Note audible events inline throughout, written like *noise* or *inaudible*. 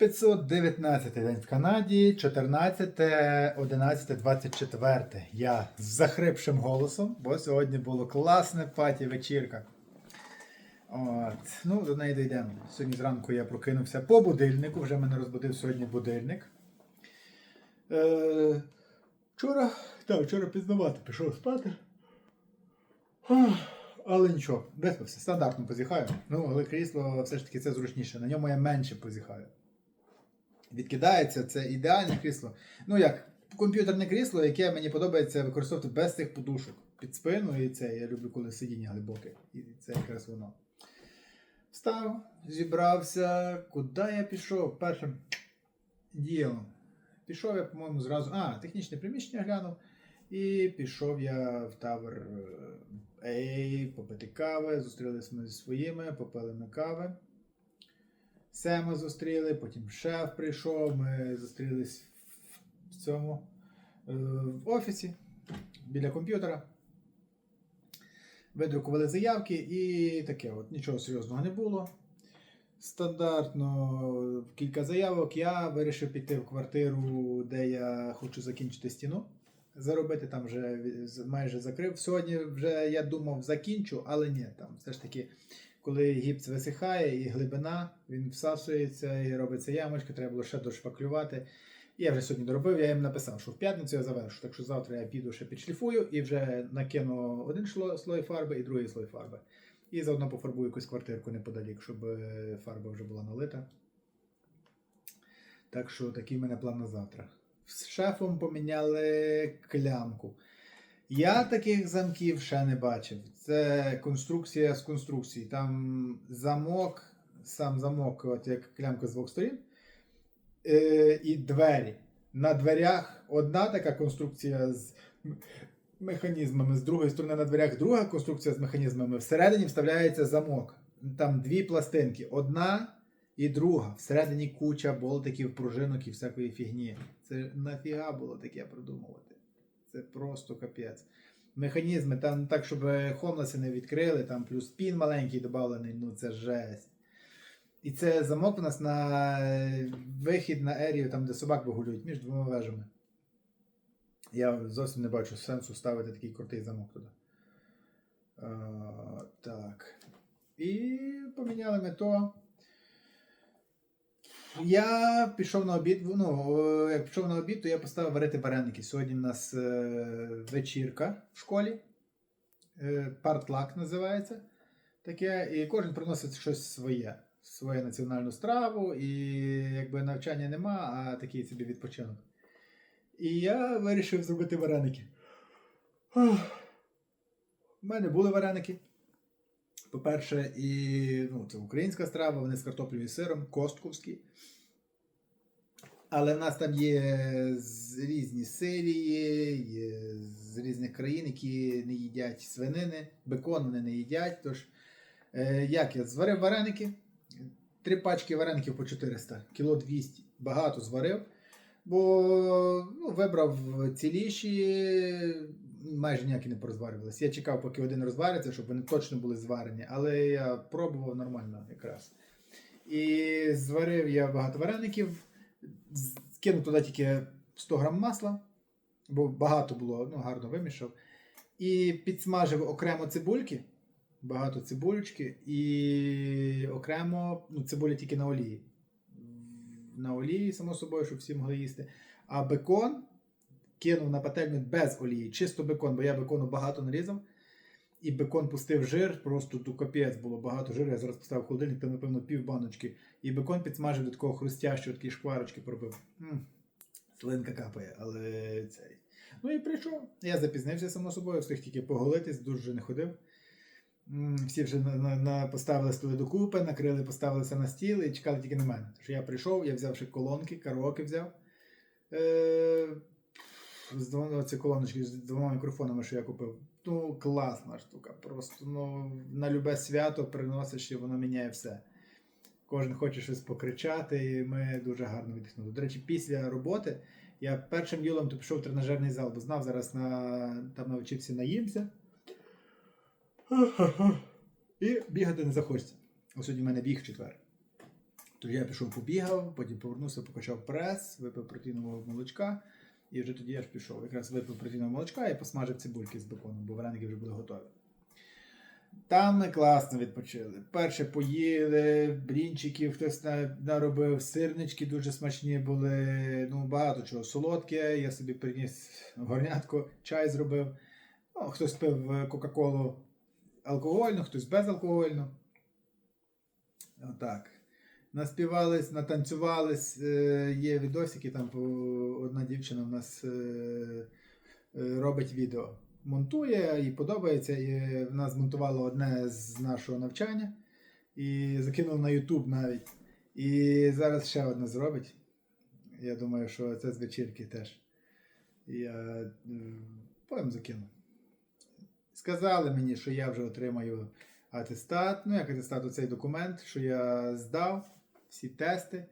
519 день в Канаді, 14, 11, 24. Я з захрипшим голосом, бо сьогодні було класне паті вечірка. От. Ну, до неї дійдемо. Сьогодні зранку я прокинувся по будильнику, вже мене розбудив сьогодні будильник. Е, вчора, так, вчора пізнавати пішов спати. Але нічого, виспався, стандартно позіхаю. Ну, але крісло все ж таки це зручніше. На ньому я менше позіхаю. Відкидається, це ідеальне крісло. Ну як, комп'ютерне крісло, яке мені подобається використовувати без цих подушок під спину, і це я люблю, коли сидіння глибоке. І це якраз воно. Встав, зібрався. Куди я пішов? Першим ділом. Пішов я, по-моєму, зразу. А, технічне приміщення глянув. І пішов я в тавер Ей, попити кави. Зустрілися ми зі своїми, попили ми кави. Сема зустріли, потім шеф прийшов, ми зустрілись в цьому е, в офісі біля комп'ютера. Видрукували заявки і таке от нічого серйозного не було. Стандартно кілька заявок. Я вирішив піти в квартиру, де я хочу закінчити стіну. Заробити там вже майже закрив. Сьогодні вже я думав закінчу, але ні, там все ж таки, коли гіпс висихає і глибина, він всасується і робиться ямочка, треба було ще дошпаклювати. Я вже сьогодні доробив, я їм написав, що в п'ятницю я завершу. Так що завтра я піду ще підшліфую і вже накину один слой фарби і другий слой фарби. І заодно пофарбую якусь квартирку неподалік, щоб е, фарба вже була налита. Так що такий в мене план на завтра. З шефом поміняли клямку. Я таких замків ще не бачив. Це конструкція з конструкції. Там замок, сам замок, от як клямка з двох сторін, е, і двері. На дверях одна така конструкція з механізмами, з другої сторони на дверях друга конструкція з механізмами. Всередині вставляється замок. Там дві пластинки. Одна і друга. Всередині куча болтиків, пружинок і всякої фігні. Це нафіга було таке придумувати. Це просто капець. Механізми там так, щоб хомлеси не відкрили, там плюс пін маленький додавлений, ну це жесть. І це замок у нас на вихід на ерію, там, де собак вигулюють, між двома вежами. Я зовсім не бачу сенсу ставити такий крутий замок туди. А, так. І поміняли ми то. Я пішов на обід. Ну, як пішов на обід, то я поставив варити вареники. Сьогодні в нас е, вечірка в школі. Е, партлак називається. Таке, і кожен приносить щось своє, свою національну страву, і якби навчання нема, а такий собі відпочинок. І я вирішив зробити вареники. У мене були вареники. По-перше, і ну, це українська страва, вони з картоплею і сиром, костковські. Але в нас там є з- різні сирії, є з різних країн, які не їдять свинини, бекон вони не їдять. Тож, е, як я зварив вареники, три пачки вареників по 400, кіло 200, багато зварив. Бо ну, вибрав ціліші, майже ніякі не порозварювалися. Я чекав, поки один розвариться, щоб вони точно були зварені, але я пробував нормально якраз. І зварив я багато вареників, кинув туди тільки 100 грам масла, бо багато було, ну гарно вимішав. І підсмажив окремо цибульки, багато цибулечки, і окремо ну, цибуля тільки на олії. На олії, само собою, щоб всі могли їсти. А бекон кинув на пательню без олії, чисто бекон, бо я бекону багато нарізав. І бекон пустив жир, просто до капець було багато жиру. Я зараз поставив в холодильник, там, напевно, пів баночки. І бекон підсмажив до такого хрустящого, такі шкварочки пробив. М, Слинка капає, але цей. Ну і прийшов. Я запізнився, само собою, встиг тільки поголитись, дуже вже не ходив. Всі вже на, на, на, поставили столи докупи, накрили, поставилися на стіл і чекали тільки на мене. Тож я прийшов, я взяв ще колонки, караоке взяв. Е, з двома ці колоночки з двома мікрофонами, що я купив. Ну, класна штука. Просто ну, на любе свято приносиш і воно міняє все. Кожен хоче щось покричати, і ми дуже гарно віддихнули. До речі, після роботи я першим ділом то пішов в тренажерний зал, бо знав, зараз на, там навчився наїмся. І бігати не захочеться. Ось сьогодні в мене біг в четвер. Тож я пішов побігав, потім повернувся, покачав прес, випив протеїнового молочка, і вже тоді я ж пішов. Якраз випив протеїнового молочка і посмажив цибульки з беконом, бо вареники вже були готові. Там ми класно відпочили. Перше поїли, брінчиків хтось наробив, сирнички дуже смачні були, ну багато чого. Солодке, я собі приніс горнятку, чай зробив. Ну, хтось пив е, Кока-Колу алкогольну, хтось безалкогольну. Отак. Наспівались, натанцювались. Е, Є відосики, там одна дівчина в нас е, е, робить відео. Монтує, їй подобається. І вона змонтувала одне з нашого навчання і закинула на YouTube навіть. І зараз ще одне зробить. Я думаю, що це з вечірки теж. Я потім закину. Сказали мені, що я вже отримаю атестат. Ну, як атестат, оцей документ, що я здав всі тести.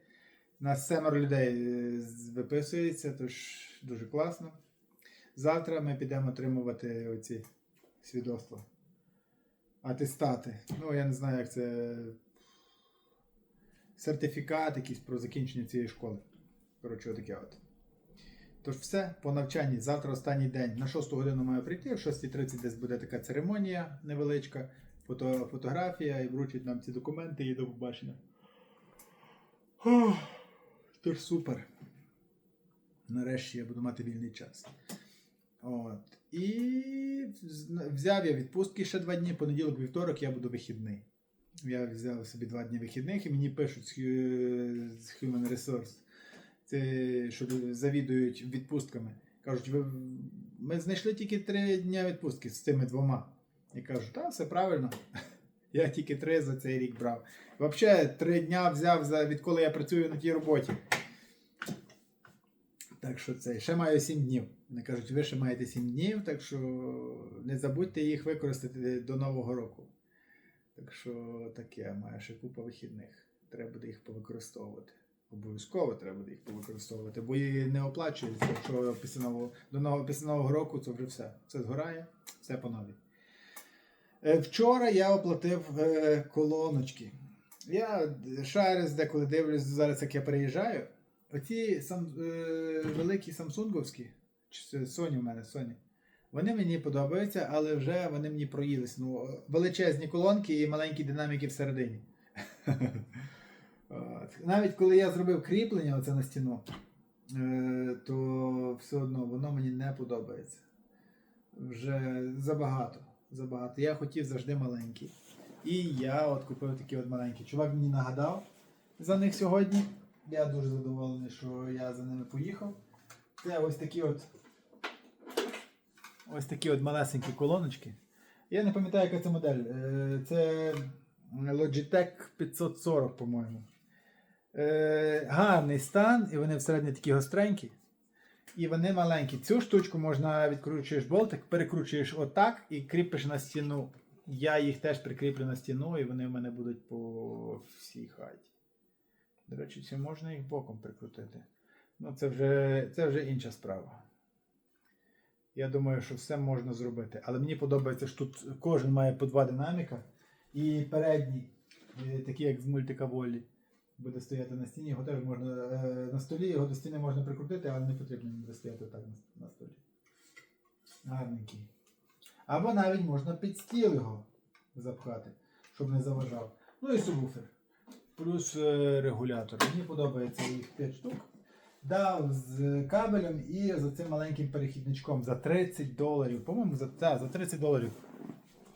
Нас семеро людей е, виписується, тож дуже класно. Завтра ми підемо отримувати оці свідоцтва. Атестати. Ну, я не знаю, як це. Сертифікат якийсь про закінчення цієї школи. Коротше, таке от. Тож все, по навчанні. Завтра останній день. На 6 годину маю прийти, в 6.30 десь буде така церемонія невеличка, фото, фотографія і вручать нам ці документи і до побачення. Ох, супер. Нарешті я буду мати вільний час. От. І взяв я відпустки ще два дні, понеділок, вівторок я буду вихідний. Я взяв собі два дні вихідних і мені пишуть з Human Resource, це, що завідують відпустками. Кажуть, ви, ми знайшли тільки три дні відпустки з цими двома. Я кажу, так, все правильно. Я тільки три за цей рік брав. Взагалі, три дня взяв за відколи я працюю на тій роботі. Так що це, ще маю 7 днів. Вони кажуть, ви ще маєте 7 днів, так що не забудьте їх використати до Нового року. Так що таке, маю ще купа вихідних. Треба буде їх повикористовувати. Обов'язково треба буде їх повикористовувати, бо її не оплачується. Якщо після нового, до нового, після нового року, то вже все. Все згорає, все по новій. Е, Вчора я оплатив е, колоночки. Я шарис деколи дивлюсь зараз, як я переїжджаю. Оці сам, е, великі самсунговські, Sony в мене, Sony, вони мені подобаються, але вже вони мені проїлись. Ну, величезні колонки і маленькі динаміки всередині. Навіть коли я зробив кріплення оце на стіну, е, то все одно воно мені не подобається. Вже забагато. Забагато. Я хотів завжди маленький. І я от купив такі от маленькі. Чувак мені нагадав за них сьогодні. Я дуже задоволений, що я за ними поїхав. Це ось такі от. Ось такі от малесенькі колоночки. Я не пам'ятаю, яка це модель. Е, Це Logitech 540, по-моєму. Е, Гарний стан, і вони всередині такі гостренькі. І вони маленькі. Цю штучку можна відкручуєш болтик, перекручуєш отак і кріпиш на стіну. Я їх теж прикріплю на стіну, і вони в мене будуть по всій хаті. До речі, чи можна їх боком прикрутити? Ну, це вже, це вже інша справа. Я думаю, що все можна зробити. Але мені подобається, що тут кожен має по два динаміка. І передній, е, такий як з мультика Волі, буде стояти на стіні. Його теж можна е, на столі, його до стіни можна прикрутити, але не потрібно буде стояти так на, столі. Гарненький. Або навіть можна під стіл його запхати, щоб не заважав. Ну і субвуфер. Плюс е, регулятор. Мені подобається їх 5 штук. Дав з кабелем і за цим маленьким перехідничком за 30 доларів. По-моєму, за, та, за 30 доларів.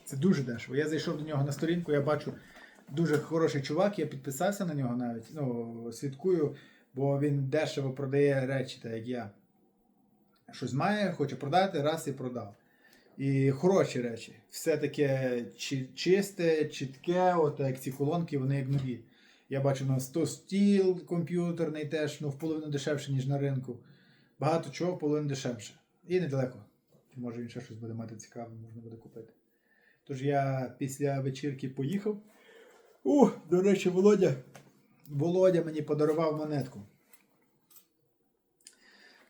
Це дуже дешево. Я зайшов до нього на сторінку, я бачу дуже хороший чувак, я підписався на нього навіть. Ну, слідкую, бо він дешево продає речі, так як я. Щось має, хоче продати, раз і продав. І хороші речі. Все таке чи- чисте, чітке, от як ці колонки, вони як нові. Я бачу на 100 стіл комп'ютерний теж, ну, в половину дешевше, ніж на ринку. Багато чого в половину дешевше. І недалеко. Може він ще щось буде мати цікаве, можна буде купити. Тож я після вечірки поїхав. У, до речі, Володя. Володя мені подарував монетку.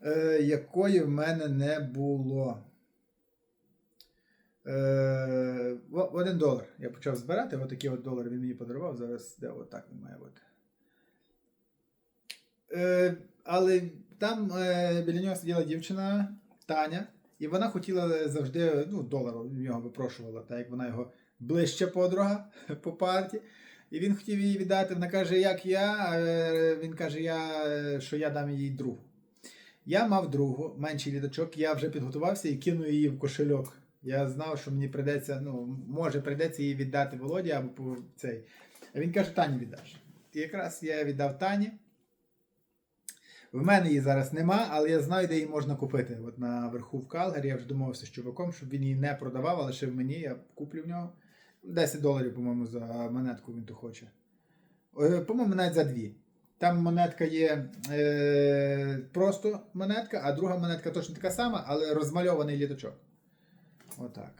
Е, якої в мене не було. Е, один долар. Я почав збирати, отакий от долар він мені подарував. Зараз де отак він має бути. Е, але там е, біля нього сиділа дівчина Таня, і вона хотіла завжди ну, долар в нього випрошувала, так як вона його ближча подруга *laughs* по парті. І він хотів її віддати. Вона каже, як я. Е, Він каже, я, е, що я дам їй другу. Я мав другу, менший літачок, я вже підготувався і кинув її в кошельок. Я знав, що мені прийдеться, ну, може, прийдеться її віддати Володі або цей. А він каже, Тані віддаш. І якраз я віддав Тані. В мене її зараз нема, але я знаю, де її можна купити. От на верху в Калгарі я вже домовився з чуваком, щоб він її не продавав, а в мені, я куплю в нього. 10 доларів, по-моєму, за монетку він то хоче. Е, По-моєму, навіть за дві. Там монетка є е, просто монетка, а друга монетка точно така сама, але розмальований літачок. Отак.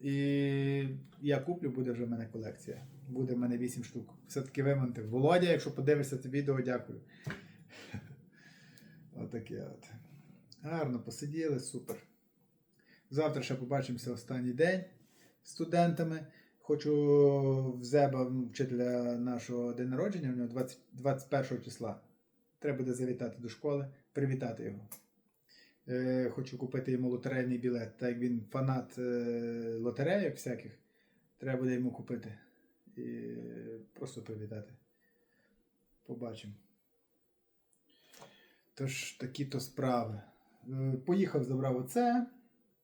І я куплю, буде вже в мене колекція. Буде в мене 8 штук. Все-таки вимонтив. Володя, якщо подивишся це відео, дякую. *laughs* Отаке от. Гарно посиділи, супер. Завтра ще побачимося останній день з студентами. Хочу в Зеба вчителя нашого день народження, у нього 20, 21 числа. Треба буде завітати до школи, привітати його. Е, хочу купити йому лотерейний білет. Так як він фанат е, лотерейок всяких, треба буде йому купити. І просто привітати. Побачимо. Тож такі то справи. Е, Поїхав, забрав оце.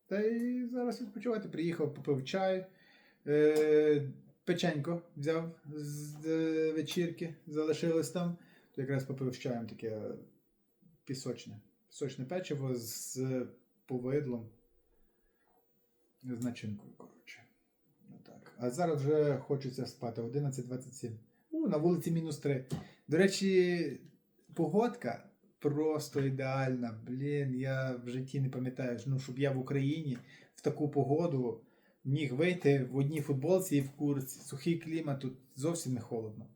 Та й зараз відпочивати. Приїхав, попив чай. Е, Печенько взяв з е, вечірки, залишилось там. То якраз попив з чаєм таке пісочне. Пісочне печиво з повидлом. З начинкою, коротше. Отак. А зараз вже хочеться спати. 11.27. У, на вулиці мінус 3. До речі, погодка просто ідеальна. Блін, я в житті не пам'ятаю, ну, щоб я в Україні в таку погоду міг вийти в одній футболці і в курці. Сухий клімат, тут зовсім не холодно.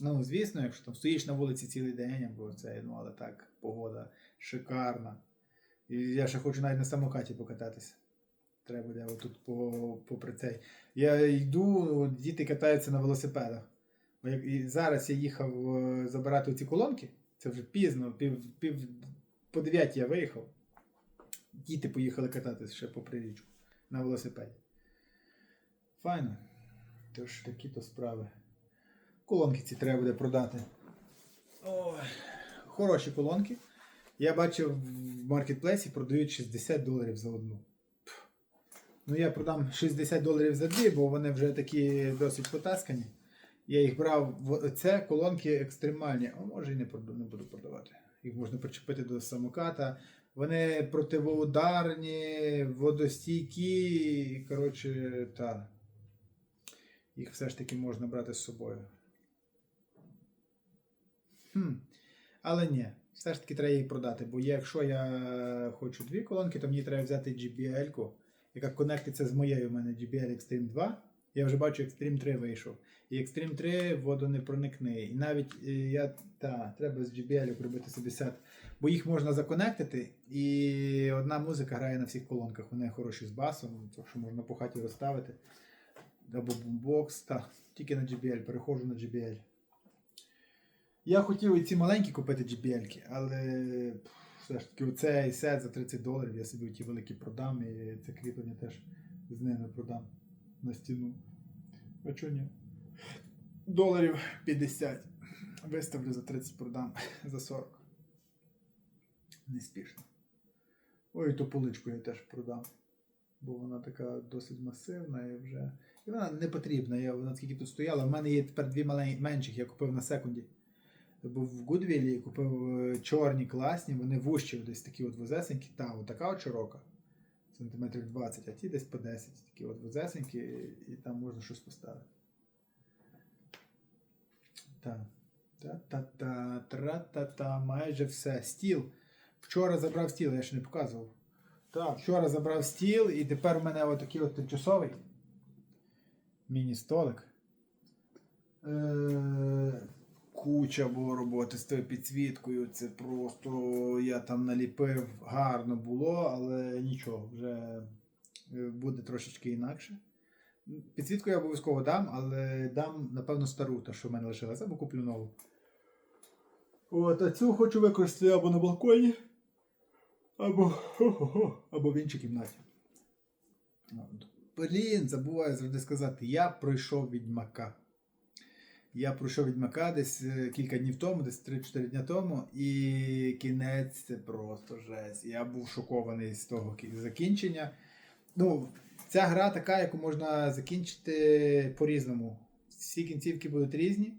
Ну, звісно, якщо там стоїш на вулиці цілий день, або це, ну, але так, погода шикарна. І я ще хочу навіть на самокаті покататися. Треба буде отут по, попри цей. Я йду, діти катаються на велосипедах. І зараз я їхав е, забирати ці колонки. Це вже пізно, пів, пів по 9 я виїхав. Діти поїхали кататися ще попри річку на велосипеді. Файно. Тож такі то справи. Колонки ці треба буде продати. Ой, хороші колонки. Я бачив в маркетплейсі продають 60 доларів за одну. Ну я продам 60 доларів за дві, бо вони вже такі досить потаскані. Я їх брав це колонки екстремальні, а може і не, буду продавати. Їх можна причепити до самоката. Вони противоударні, водостійкі. Коротше, та. Їх все ж таки можна брати з собою. Хм. Але ні, все ж таки треба її продати. Бо якщо я хочу дві колонки, то мені треба взяти JBL-ку, яка конектиться з моєю. У мене JBL Extreme 2. Я вже бачу Extreme 3 вийшов. І Extreme 3 водонепроникний. І навіть е, я та, треба з JBL робити собі сет. Бо їх можна законектити, і одна музика грає на всіх колонках. Вони хороші з басом, так що можна по хаті розставити. Або бумбокс. Та, тільки на JBL, переходжу на JBL. Я хотів і ці маленькі купити JBL, але все ж таки оцей сет за 30 доларів я собі ті великі продам і це кріплення теж з ними продам на стіну. А чого ні? Доларів 50. Виставлю за 30 продам *laughs* за 40. Неспішно. Ой, ту поличку я теж продам. Бо вона така досить масивна і вже. І вона не потрібна. Я, вона скільки тут стояла. У мене є тепер дві менших, я купив на секунді. Був в Гудвілі, купив е, чорні класні, вони вущі, десь такі от вузесенькі, та от така от широка, сантиметрів 20, а ті десь по 10, такі от вузесенькі, і там можна щось поставити. Так. Та-та-та, тра-та-та, майже все. Стіл. Вчора забрав стіл, я ще не показував. Так, вчора забрав стіл, і тепер у мене отакий от тимчасовий міні-столик. Е- куча було роботи з тою підсвіткою. Це просто я там наліпив, гарно було, але нічого, вже е, буде трошечки інакше. Підсвітку я обов'язково дам, але дам, напевно, стару, та що в мене лишилася, або куплю нову. От, а цю хочу використати або на балконі, або, або в іншій кімнаті. Блін, забуваю завжди сказати, я пройшов відьмака. Я пройшов відьмака десь е, кілька днів тому, десь 3-4 дня тому, і кінець це просто жесть. Я був шокований з того закінчення. Ну, ця гра така, яку можна закінчити по-різному. Всі кінцівки будуть різні.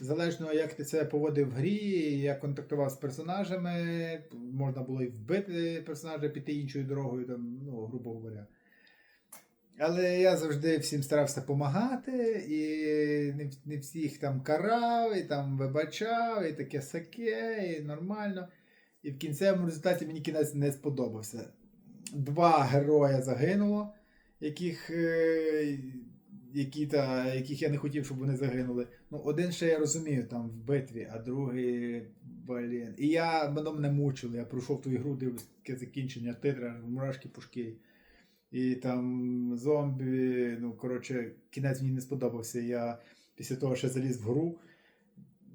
Залежно, як ти себе поводив в грі, як контактував з персонажами, можна було і вбити персонажа, піти іншою дорогою, там, ну, грубо говоря. Але я завжди всім старався допомагати, і не, не всіх там карав, і там вибачав, і таке саке, і нормально. І в кінцевому результаті мені кінець не сподобався. Два героя загинуло, яких, е, які, та, яких я не хотів, щоб вони загинули. Ну, один ще я розумію там в битві, а другий, блін. І я воно мене мучило. Я пройшов ту ігру, дивився таке закінчення, титра, мурашки пушки. І там зомбі, ну, коротше, кінець мені не сподобався. Я після того ще заліз в гру,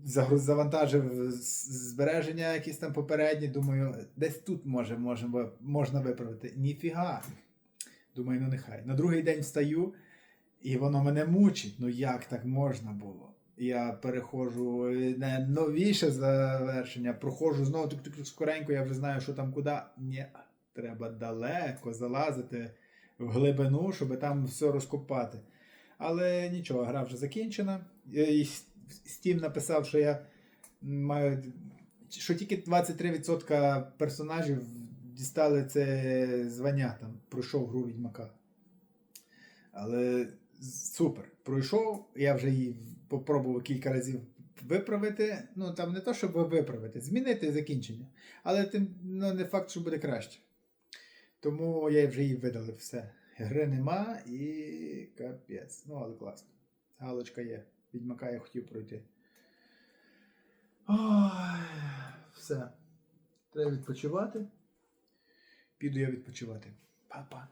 загруз- завантажив збереження якісь там попередні. Думаю, десь тут може, може, можна виправити. Ніфіга. Думаю, ну нехай. На другий день встаю, і воно мене мучить. Ну як так можна було? Я переходжу на новіше завершення, проходжу знову тук-тук скоренько, я вже знаю, що там куди. Ні, треба далеко залазити в глибину, щоб там все розкопати. Але нічого, гра вже закінчена. Е, І Steam написав, що я маю. Що тільки 23% персонажів дістали це звання, там, пройшов гру Відьмака. Але супер. Пройшов, я вже її попробував кілька разів виправити. Ну там не то, щоб виправити, змінити закінчення. Але тим ну, не факт, що буде краще. Тому я вже її видалив все. Гри нема і капець. Ну, але класно. Галочка є. Відьмака я хотів пройти. Ой, все. Треба відпочивати. Піду я відпочивати. Па-па.